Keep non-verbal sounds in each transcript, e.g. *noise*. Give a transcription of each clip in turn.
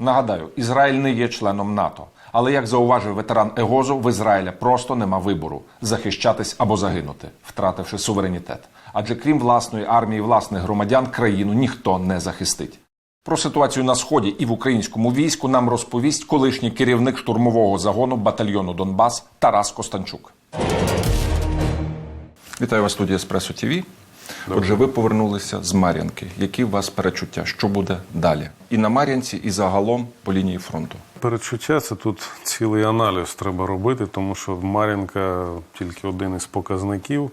Нагадаю, Ізраїль не є членом НАТО. Але як зауважив ветеран Егозу, в Ізраїля просто нема вибору захищатись або загинути, втративши суверенітет. Адже крім власної армії, власних громадян, країну ніхто не захистить. Про ситуацію на сході і в українському війську нам розповість колишній керівник штурмового загону батальйону Донбас Тарас Костанчук. Вітаю вас в студії Еспресо ТВ. Отже, ви повернулися з Мар'янки. Які у вас перечуття? Що буде далі? І на Мар'янці, і загалом по лінії фронту. Передчуття це тут цілий аналіз треба робити, тому що Мар'янка тільки один із показників.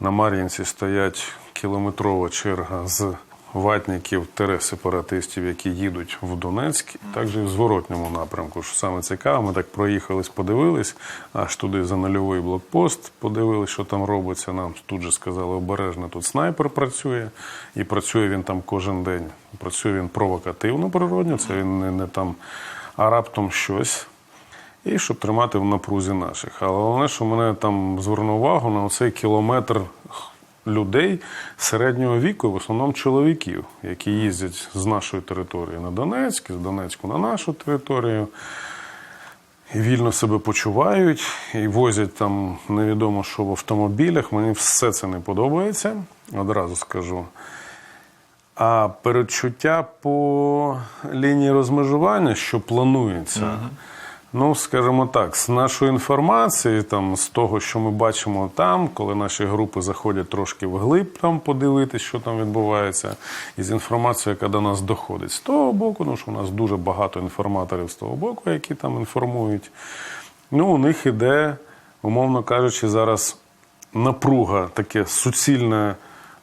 На Мар'їнці стоять кілометрова черга з ватників сепаратистів, які їдуть в Донецьк, і також і в зворотньому напрямку. Що саме цікаво, ми так проїхались, подивились, аж туди за нульовий блокпост, подивились, що там робиться. Нам тут же сказали, обережно тут снайпер працює, і працює він там кожен день. Працює він провокативно природньо, це він не, не там а раптом щось. І щоб тримати в напрузі наших. Але головне, що мене там звернув увагу на оцей кілометр людей середнього віку, в основному чоловіків, які їздять з нашої території на Донецьк, з Донецьку на нашу територію. І вільно себе почувають, і возять там невідомо що в автомобілях. Мені все це не подобається, одразу скажу. А передчуття по лінії розмежування, що планується, ну скажімо так, з нашої інформації, там з того, що ми бачимо там, коли наші групи заходять трошки вглиб там подивитись, що там відбувається, і з інформацією, яка до нас доходить з того боку, ну що у нас дуже багато інформаторів з того боку, які там інформують. Ну, у них іде, умовно кажучи, зараз напруга, таке суцільне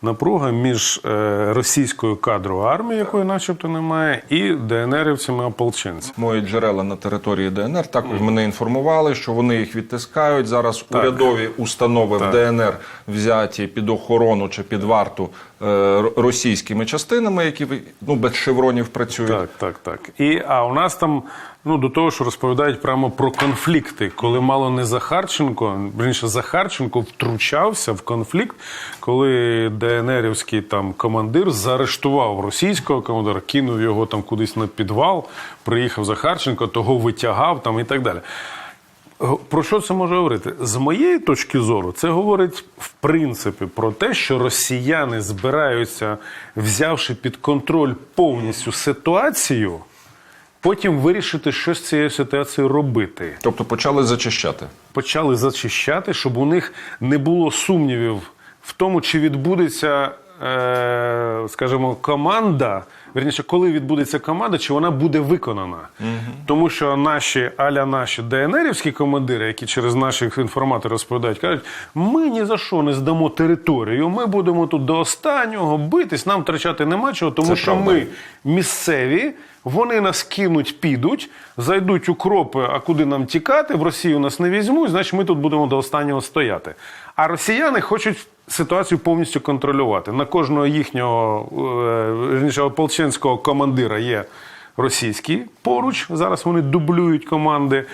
напруга між е, російською кадровою армією, якої начебто немає, і ДНРівцями ополченцями. Мої джерела на території ДНР також мене інформували, що вони їх відтискають. Зараз урядові установи в ДНР взяті під охорону чи під варту е, російськими частинами, які ну без шевронів працюють. Так, так, так. І, а у нас там, ну до того, що розповідають прямо про конфлікти, коли мало не Захарченко, більше Захарченко втручався в конфлікт, коли ДНРівський там командир заарештував російського командира, кинув його там кудись на підвал, приїхав Захарченко, того витягав там і так далі. Про що це може говорити? З моєї точки зору, це говорить в принципі про те, що росіяни збираються, взявши під контроль повністю ситуацію, потім вирішити, що з цією ситуацією робити. Тобто почали зачищати. Почали зачищати, щоб у них не було сумнівів в тому, чи відбудеться, скажімо, команда. Верніше, коли відбудеться команда, чи вона буде виконана. Тому що наші аля наші ДНРівські командири, які через наших інформаторів розповідають, кажуть, ми ні за що не здамо територію, ми будемо тут до останнього битись, нам втрачати нема чого, тому Це що правда. ми місцеві, вони нас кинуть, підуть, зайдуть у кропи, а куди нам тікати, в Росію нас не візьмуть, значить ми тут будемо до останнього стояти. А росіяни хочуть ситуацію повністю контролювати. На кожного їхнього е, ополченського командира є російський поруч. Зараз вони дублюють команди.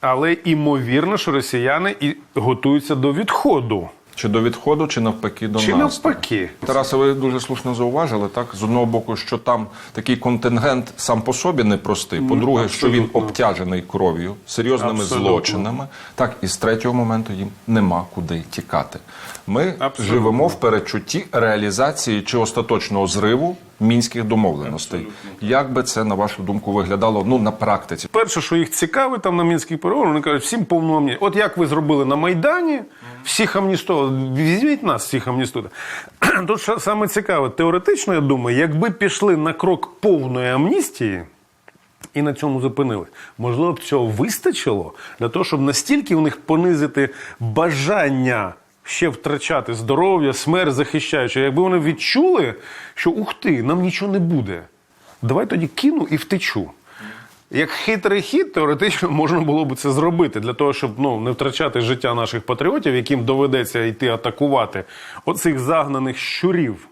Але імовірно, що росіяни і готуються до відходу. Чи до відходу, чи навпаки до Чи нас. навпаки. Тараса, ви дуже слушно зауважили, так? З одного боку, що там такий контингент сам по собі непростий. По-друге, що він абсолютно. обтяжений кров'ю, серйозними Абсолютно. злочинами. Так, і з третього моменту їм нема куди тікати. Ми Абсолютно. живемо в передчутті реалізації чи остаточного зриву мінських домовленостей. Як би це, на вашу думку, виглядало ну, на практиці? Перше, що їх цікавить там на мінських переговорах, вони кажуть, всім повну амністію. От як ви зробили на Майдані, всіх амністували, візьміть нас, всіх амністуйте. *clears throat* Тут саме цікаве, теоретично, я думаю, якби пішли на крок повної амністії, і на цьому зупинили. Можливо, б цього вистачило для того, щоб настільки у них понизити бажання ще втрачати здоров'я, смерть захищаючи. Якби вони відчули, що ух ти, нам нічого не буде. Давай тоді кину і втечу. Як хитрий хід, теоретично можна було б це зробити для того, щоб ну, не втрачати життя наших патріотів, яким доведеться йти атакувати оцих загнаних щурів,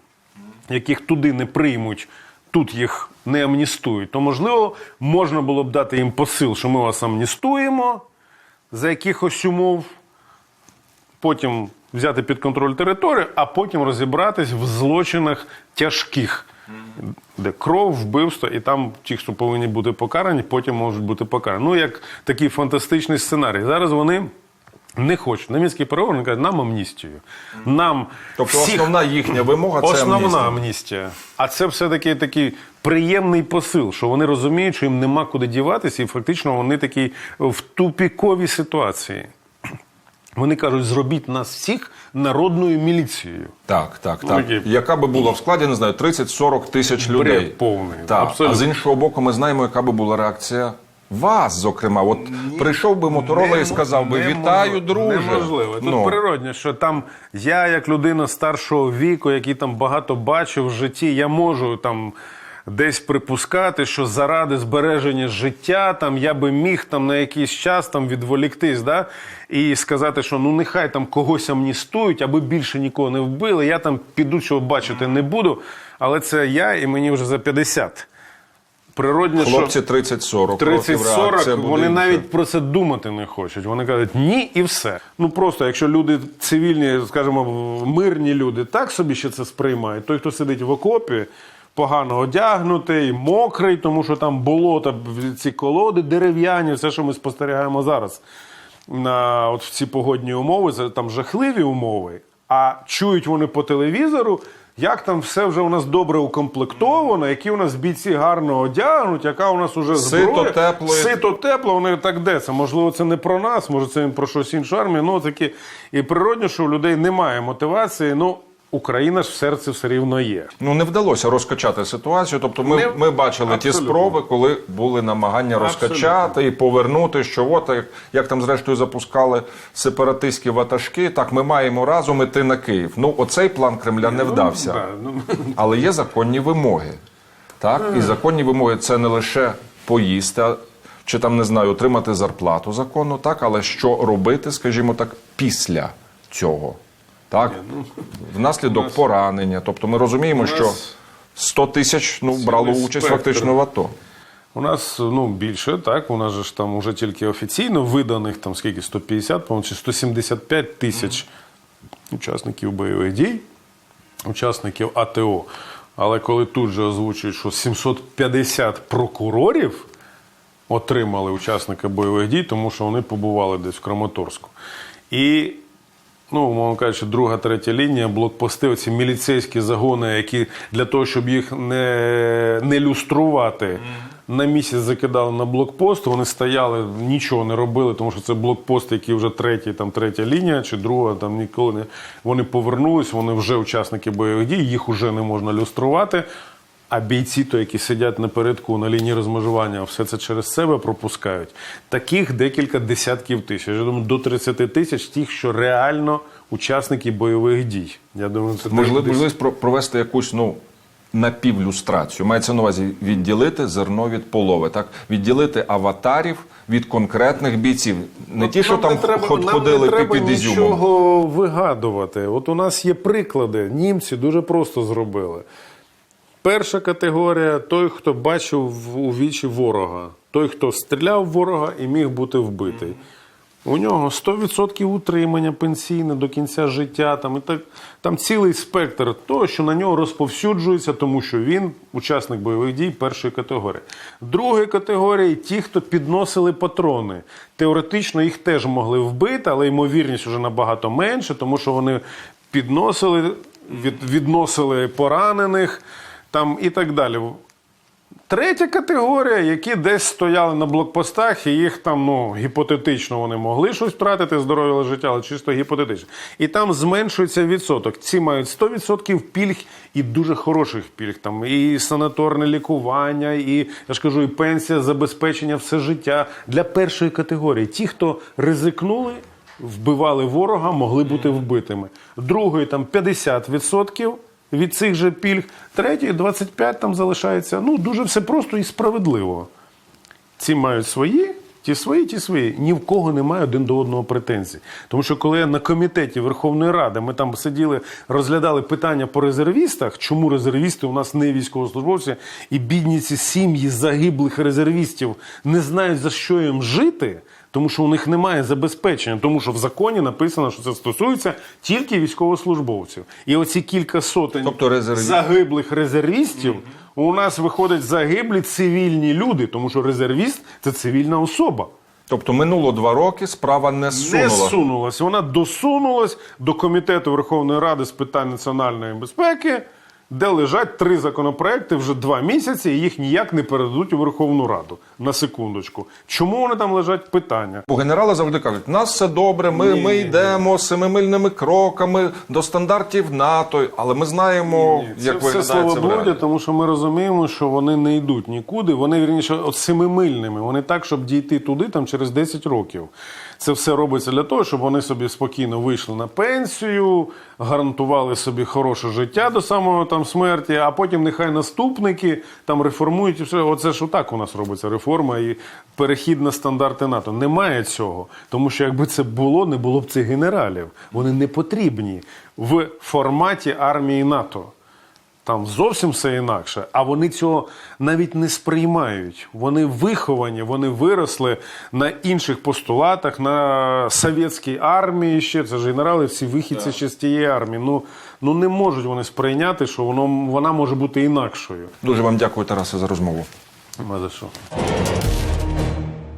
яких туди не приймуть, тут їх не амністують, то можливо можна було б дати їм посил, що ми вас амністуємо за якихось умов, потім взяти під контроль територію, а потім розібратись в злочинах тяжких. де кров, вбивство, і там ті, хто повинні бути покарані, потім можуть бути покарані. Ну, як такий фантастичний сценарій. Зараз вони. Не хочуть. На мінський переговор кажуть, нам амністію. Нам Тобто всіх основна їхня вимога це Основна амністія. амністія. А це все-таки такий приємний посил, що вони розуміють, що їм нема куди діватися, і фактично вони такі в тупіковій ситуації. Вони кажуть, зробіть нас всіх народною міліцією. Так, так, Ну, так. такі- Яка би була в складі, не знаю, 30-40 тисяч людей. повний, Так. абсолютно. А з іншого боку, ми знаємо, яка би була реакція вас, зокрема. От прийшов би Моторола і сказав би: Вітаю, друже. Неможливо. Тут Ну. природне, що там я, як людина старшого віку, який там багато бачив в житті, я можу там. Десь припускати, що заради збереження життя там я би міг там на якийсь час там відволіктись, да? і сказати, що ну нехай там когось амністують, аби більше нікого не вбили. Я там піду, чого бачити не буду. Але це я, і мені вже за 50. Природне. Хлопці 30-40 30-40, вони навіть про це думати не хочуть. Вони кажуть ні і все. Ну просто якщо люди цивільні, скажімо, мирні люди, так собі ще це сприймають. Той, хто сидить в окопі, погано одягнутий, мокрий, тому що там болота, ці колоди дерев'яні, все, що ми спостерігаємо зараз. На от в ці погодні умови, це там жахливі умови. А чують вони по телевізору, як там все вже у нас добре укомплектовано, які у нас бійці гарно одягнуть, яка у нас уже Сито, тепло. Сито тепло, вони так де це. Можливо, це не про нас, може це про щось іншу армію. Ну такі і природно, що у людей немає мотивації. Ну Україна ж в серці все рівно є. Ну не вдалося розкачати ситуацію. Тобто, ми, Не- ми бачили ті спроби, коли були намагання розкачати і повернути, що от як, як там зрештою запускали сепаратистські ватажки. Так, ми маємо разом іти на Київ. Ну, оцей план Кремля не вдався. Да, ну, *laughs* Але є законні вимоги. Так? І законні вимоги це не лише поїсти, чи там не знаю, отримати зарплату законну, так, але що робити, скажімо так, після цього. Так? Внаслідок поранення. Тобто ми розуміємо, що 100 тисяч ну, брало участь спектр. фактично в АТО. У нас ну більше, так. У нас же ж там уже тільки офіційно виданих там скільки 150, по-моєму, чи 175 тисяч учасників бойових дій, учасників АТО. Але коли тут же озвучують, що 750 прокурорів отримали учасника бойових дій, тому що вони побували десь в Краматорську. І ну, умовно кажучи, друга, третя лінія, блокпости, оці міліцейські загони, які для того, щоб їх не, не люструвати, на місяць закидали на блокпост, вони стояли, нічого не робили, тому що це блокпост, який вже третій, там третя лінія чи друга, там ніколи не. Вони повернулись, вони вже учасники бойових дій, їх вже не можна люструвати. А бійці, то, які сидять напередку на лінії розмежування, все це через себе пропускають. Таких декілька десятків тисяч. Я думаю, до 30 тисяч тих, що реально учасники бойових дій. Я думаю, це Можливо, десь- можливість провести якусь ну, напівлюстрацію. Мається на увазі відділити зерно від полови, так? відділити аватарів від конкретних бійців. Не ті, що там треба, ход- нам ходили не треба під Ізюмом. нічого вигадувати. От у нас є приклади. Німці дуже просто зробили. Перша категорія той, хто бачив у вічі ворога, той, хто стріляв ворога і міг бути вбитий. У нього 100% утримання пенсійне до кінця життя. Там, і так, там цілий спектр того, що на нього розповсюджується, тому що він учасник бойових дій першої категорії. Другої категорії ті, хто підносили патрони. Теоретично їх теж могли вбити, але ймовірність вже набагато менше, тому що вони підносили, від, відносили поранених там, і так далі. Третя категорія, які десь стояли на блокпостах, і їх там ну гіпотетично вони могли щось втратити, здоров'я життя, але чисто гіпотетично. І там зменшується відсоток. Ці мають 100% пільг і дуже хороших пільг. Там і санаторне лікування, і я ж кажу, і пенсія, забезпечення все життя для першої категорії. Ті, хто ризикнули, вбивали ворога, могли бути вбитими. Другої там 50% від цих же пільг, третій 25 там залишається. Ну, дуже все просто і справедливо. Ці мають свої, ті свої, ті свої. Ні в кого немає один до одного претензій. Тому що коли я на комітеті Верховної Ради ми там сиділи, розглядали питання по резервістах, чому резервісти у нас не військовослужбовці, і бідні ці сім'ї загиблих резервістів не знають за що їм жити. Тому що у них немає забезпечення, тому що в законі написано, що це стосується тільки військовослужбовців. І оці кілька сотень Тобто резерві- загиблих резервістів у нас виходять загиблі цивільні люди, тому що резервіст це цивільна особа. Тобто минуло два роки, справа не Не сунулась. Вона досунулась до комітету Верховної Ради з питань національної безпеки, де лежать три законопроекти вже два місяці, і їх ніяк не передадуть у Верховну Раду. На секундочку. Чому вони там лежать? Питання. Бо генерали завжди кажуть, у нас все добре, ми, ми йдемо семимильними кроками до стандартів НАТО, але ми знаємо, Це як все виглядає це в словоблудя, тому що ми розуміємо, що вони не йдуть нікуди. Вони вірніше от семимильними. Вони так, щоб дійти туди там через 10 років. Це все робиться для того, щоб вони собі спокійно вийшли на пенсію, гарантували собі хороше життя до самого там смерті, а потім нехай наступники там реформують і все. Оце ж отак у нас робиться реформа і перехід на стандарти НАТО. Немає цього, тому що якби це було, не було б цих генералів. Вони не потрібні в форматі армії НАТО. Там зовсім все інакше, а вони цього навіть не сприймають. Вони виховані, вони виросли на інших постулатах, на совєтській армії ще. Це ж генерали, всі вихідці ще з тієї армії. Ну, ну не можуть вони сприйняти, що воно, вона може бути інакшою. Дуже вам дякую, Тарасе, за розмову. За що.